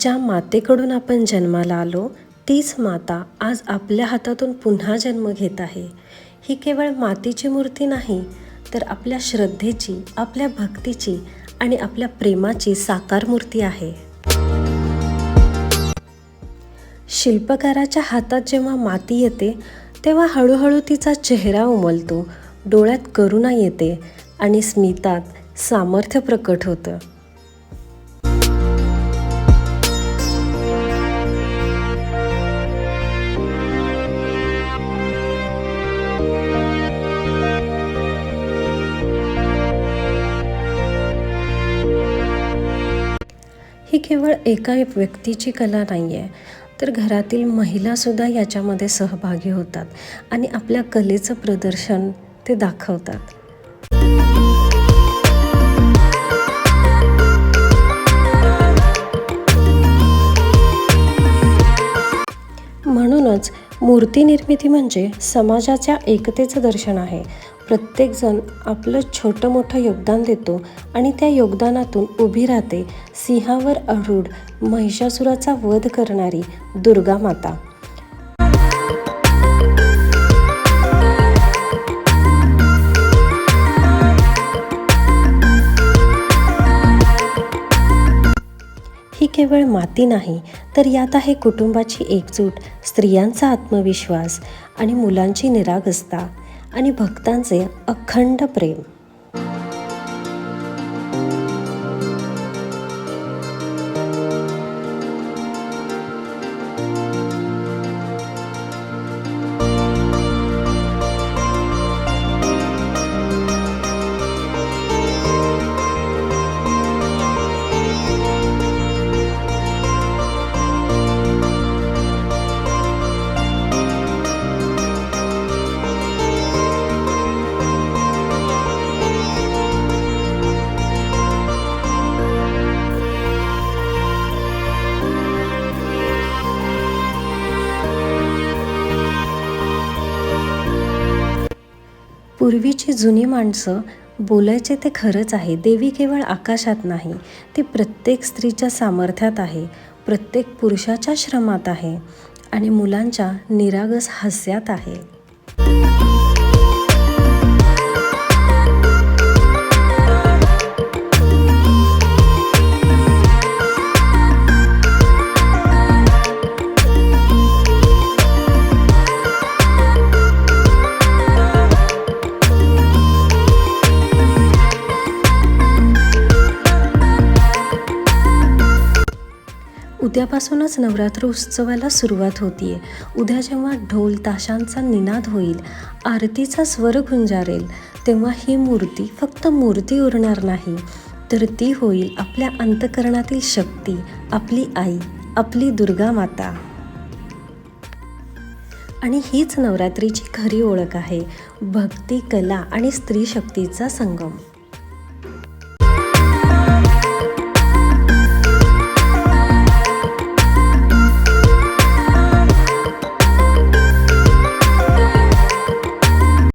ज्या मातेकडून आपण जन्माला आलो तीच माता आज आपल्या हातातून पुन्हा जन्म घेत आहे. ही केवळ मातीची मूर्ती नाही तर आपल्या श्रद्धेची आपल्या भक्तीची आणि आपल्या प्रेमाची साकार मूर्ती आहे. शिल्पकाराच्या हातात जेव्हा माती येते तेव्हा हळूहळू तिचा चेहरा उमलतो डोळ्यात करुणा येते आणि स्मितात सामर्थ्य प्रकट होतं. केवळ एका व्यक्तीची कला नाही आहे तर घरातील महिलासुद्धा याच्यामध्ये सहभागी होतात आणि आपल्या कलेचं प्रदर्शन ते दाखवतात. म्हणूनच मूर्ती निर्मिती म्हणजे समाजाच्या एकतेचं दर्शन आहे. प्रत्येकजण आपलं छोटं मोठं योगदान देतो आणि त्या योगदानातून उभी राहते सिंहावर अरूढ महिषासुराचा वध करणारी दुर्गा माता. ही केवळ माती नाही तर यात आहे कुटुंबाची एकजूट स्त्रियांचा आत्मविश्वास आणि मुलांची निरागसता. आणि भक्तांचे अखंड प्रेम. पूर्वीची जुनी माणसं बोलायचे ते खरंच आहे. देवी केवळ आकाशात नाही ती प्रत्येक स्त्रीच्या सामर्थ्यात आहे प्रत्येक पुरुषाच्या श्रमात आहे आणि मुलांच्या निरागस हास्यात आहे. उद्यापासूनच नवरात्र उत्सवाला सुरुवात होतीये. उद्या जेव्हा ढोल ताशांचा निनाद होईल आरतीचा स्वर गुंजारेल तेव्हा ही मूर्ती फक्त मूर्ती उरणार नाही तर ती होईल आपल्या अंतकरणातील शक्ती आपली आई आपली दुर्गा माता. आणि हीच नवरात्रीची खरी ओळख आहे भक्ती कला आणि स्त्री शक्तीचा संगम.